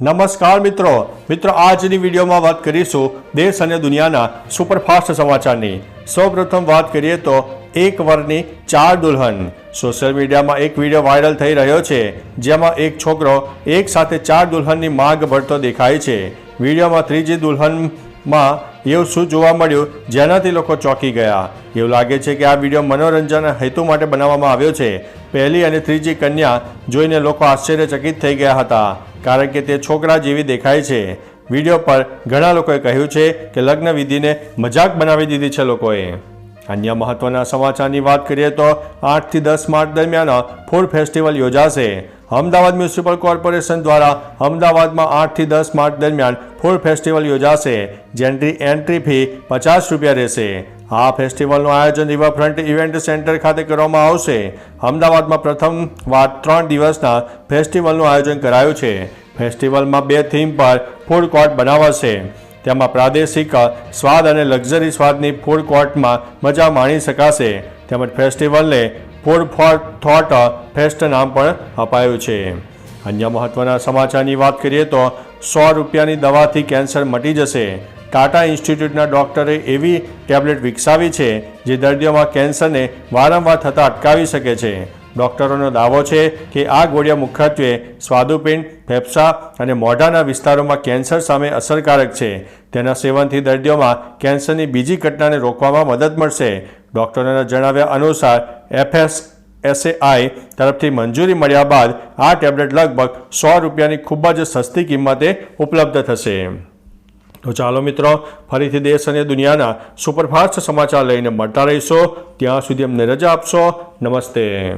નમસ્કાર મિત્રો. મિત્રો, આજની વિડીયોમાં વાત કરીશું દેશ અને દુનિયાના સુપરફાસ્ટ સમાચારની. સૌપ્રથમ વાત કરીએ તો એક વરની ચાર દુલ્હન. સોશિયલ મીડિયામાં એક વીડિયો વાયરલ થઈ રહ્યો છે, જેમાં એક છોકરો એક સાથે ચાર દુલ્હનની માંગ ભરતો દેખાય છે. વિડીયોમાં ત્રીજી દુલ્હનમાં એવું શું જોવા મળ્યું? જેનાથી લોકો ચોંકી ગયા. એવું લાગે છે કે આ વીડિયો મનોરંજન હેતુ માટે બનાવવામાં આવ્યો છે. પહેલી અને ત્રીજી કન્યા જોઈને લોકો આશ્ચર્યચકિત થઈ ગયા હતા, કારણ કે તે છોકરા જેવી દેખાય છે. વીડિયો પર ઘણા લોકોએ કહ્યું છે કે લગ્ન વિધિને મજાક બનાવી દીધી છે લોકોએ. અન્ય મહત્વના સમાચારની વાત કરીએ તો આઠથી દસ માર્ચ દરમિયાન ફૂડ ફેસ્ટિવલ યોજાશે. અમદાવાદ મ્યુનિસિપલ કોર્પોરેશન દ્વારા અમદાવાદમાં આઠથી દસ માર્ચ દરમિયાન ફૂડ ફેસ્ટિવલ યોજાશે, જેની એન્ટ્રી ફી પચાસ રૂપિયા રહેશે. આ ફેસ્ટિવલનું આયોજન રિવરફ્રન્ટ ઇવેન્ટ સેન્ટર ખાતે કરવામાં આવશે. અમદાવાદમાં પ્રથમ વાર ત્રણ દિવસના ફેસ્ટિવલનું આયોજન કરાયું છે. ફેસ્ટિવલમાં બે થીમ પર ફૂડ કોર્ટ બનાવાશે. તેમાં પ્રાદેશિક સ્વાદ અને લક્ઝરી સ્વાદની ફૂડ કોર્ટમાં મજા માણી શકાશે. તેમજ ફેસ્ટિવલને ફૂડ ફોર થોટ ફેસ્ટ નામ પણ અપાયું છે. અન્ય મહત્વના સમાચારની વાત કરીએ તો સો રૂપિયાની દવાથી કેન્સર મટી જશે. ટાટા ઇન્સ્ટિટ્યૂટના ડોક્ટરે એવી ટેબ્લેટ વિકસાવી છે જે દર્દીઓમાં કેન્સરને વારંવાર થતાં અટકાવી શકે છે. ડોક્ટરોનો દાવો છે કે આ ગોળીઓ મુખ્યત્વે સ્વાદુપિંડ, ફેફસા અને મોઢાના વિસ્તારોમાં કેન્સર સામે અસરકારક છે. તેના સેવનથી દર્દીઓમાં કેન્સરની બીજી ઘટનાને રોકવામાં મદદ મળશે. ડોક્ટરોના જણાવ્યા અનુસાર એફએસ એસએઆઈ તરફથી મંજૂરી મળ્યા બાદ આ ટેબ્લેટ લગભગ સો રૂપિયાની ખૂબ જ સસ્તી કિંમતે ઉપલબ્ધ થશે. તો ચાલો મિત્રો, ફરીથી દેશ અને દુનિયાના સુપરફાસ્ટ સમાચાર લઈને મળતા રહીશો. ત્યાં સુધી અમને રજા આપશો. નમસ્તે.